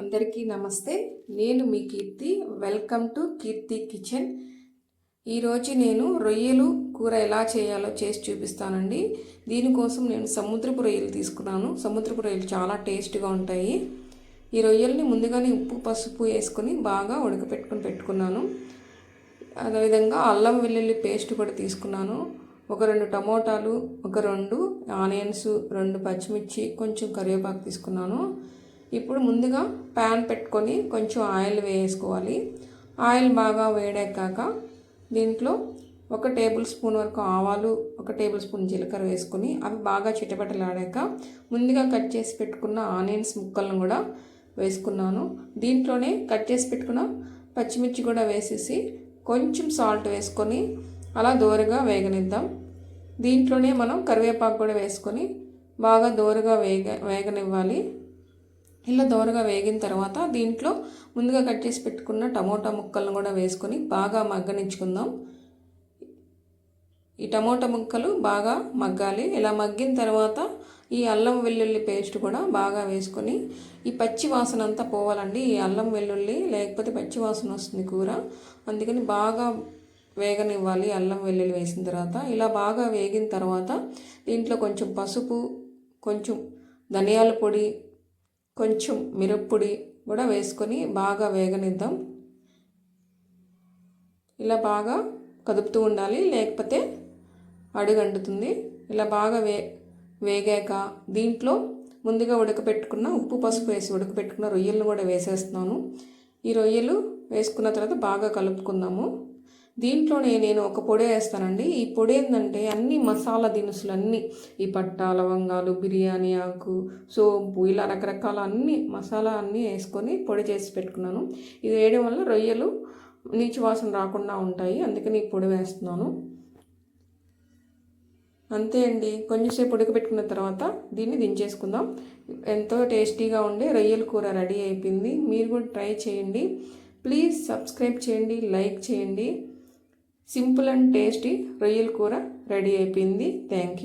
అందరికీ నమస్తే. నేను మీ Keerthi. Welcome to Keerthi kitchen ఈరోజు నేను రొయ్యలు కూర ఎలా చేయాలో చేసి చూపిస్తానండి. దీనికోసం నేను సముద్రపు రొయ్యలు తీసుకున్నాను. సముద్రపు రొయ్యలు చాలా టేస్ట్గా ఉంటాయి. ఈ రొయ్యల్ని ముందుగానే ఉప్పు పసుపు వేసుకొని బాగా ఉడకపెట్టుకొని పెట్టుకున్నాను. అదేవిధంగా అల్లం వెల్లుల్లి పేస్ట్ కూడా తీసుకున్నాను. ఒక రెండు టమోటాలు ఒక రెండు ఆనియన్స్ రెండు పచ్చిమిర్చి కొంచెం కరివేపాకు తీసుకున్నాను. ఇప్పుడు ముందుగా ప్యాన్ పెట్టుకొని కొంచెం ఆయిల్ వేసుకోవాలి. ఆయిల్ బాగా వేడెక్కాక దీంట్లో ఒక టేబుల్ స్పూన్ వరకు ఆవాలు ఒక టేబుల్ స్పూన్ జీలకర్ర వేసుకొని అవి బాగా చిటపటలాడాక ముందుగా కట్ చేసి పెట్టుకున్న ఆనియన్స్ ముక్కలను కూడా వేసుకున్నాను. దీంట్లోనే కట్ చేసి పెట్టుకున్న పచ్చిమిర్చి కూడా వేసేసి కొంచెం సాల్ట్ వేసుకొని అలా దోరగా వేగనిద్దాం. దీంట్లోనే మనం కరివేపాకు కూడా వేసుకొని బాగా దోరగా వేగ వేగనివ్వాలి. ఇలా దోరగా వేగిన తర్వాత దీంట్లో ముందుగా కట్ చేసి పెట్టుకున్న టమోటా ముక్కలను కూడా వేసుకొని బాగా మగ్గనించుకుందాం ఈ టమోటా ముక్కలు బాగా మగ్గాలి. ఇలా మగ్గిన తర్వాత ఈ అల్లం వెల్లుల్లి పేస్ట్ కూడా బాగా వేసుకొని ఈ పచ్చి వాసన అంతా పోవాలండి. ఈ అల్లం వెల్లుల్లి లేకపోతే పచ్చి వాసన వస్తుంది కూర. అందుకని బాగా వేగనివ్వాలి అల్లం వెల్లుల్లి వేసిన తర్వాత. ఇలా బాగా వేగిన తర్వాత దీంట్లో కొంచెం పసుపు కొంచెం ధనియాల పొడి కొంచెం మిరప్పొడి కూడా వేసుకొని బాగా వేగనిద్దాం. ఇలా బాగా కదుపుతూ ఉండాలి లేకపోతే అడుగంటుతుంది. ఇలా బాగా వే వేగాక దీంట్లో ముందుగా ఉడకపెట్టుకున్న ఉప్పు పసుపు వేసి ఉడకపెట్టుకున్న రొయ్యలను కూడా వేసేస్తున్నాను. ఈ రొయ్యలు వేసుకున్న తర్వాత బాగా కలుపుకుందాము. దీంట్లోనే నేను ఒక పొడి వేస్తానండి. ఈ పొడి ఏంటంటే అన్ని మసాలా దినుసులు అన్నీ ఈ పట్ట లవంగాలు బిర్యానీ ఆకు సోంపు ఇలా రకరకాల అన్ని మసాలా అన్నీ వేసుకొని పొడి చేసి పెట్టుకున్నాను. ఇది వేయడం వల్ల రొయ్యలు నీచు వాసన రాకుండా ఉంటాయి. అందుకని ఈ పొడి వేస్తున్నాను. అంతే అండి. కొంచెంసేపు ఉడకబెట్టుకున్న తర్వాత దీన్ని దించేసుకుందాం. ఎంతో టేస్టీగా ఉండే రొయ్యల కూర రెడీ అయిపోయింది. మీరు కూడా ట్రై చేయండి. ప్లీజ్ సబ్స్క్రైబ్ చేయండి లైక్ చేయండి. సింపుల్ అండ్ టేస్టీ రొయ్యల కూర రెడీ అయిపోయింది. Thank you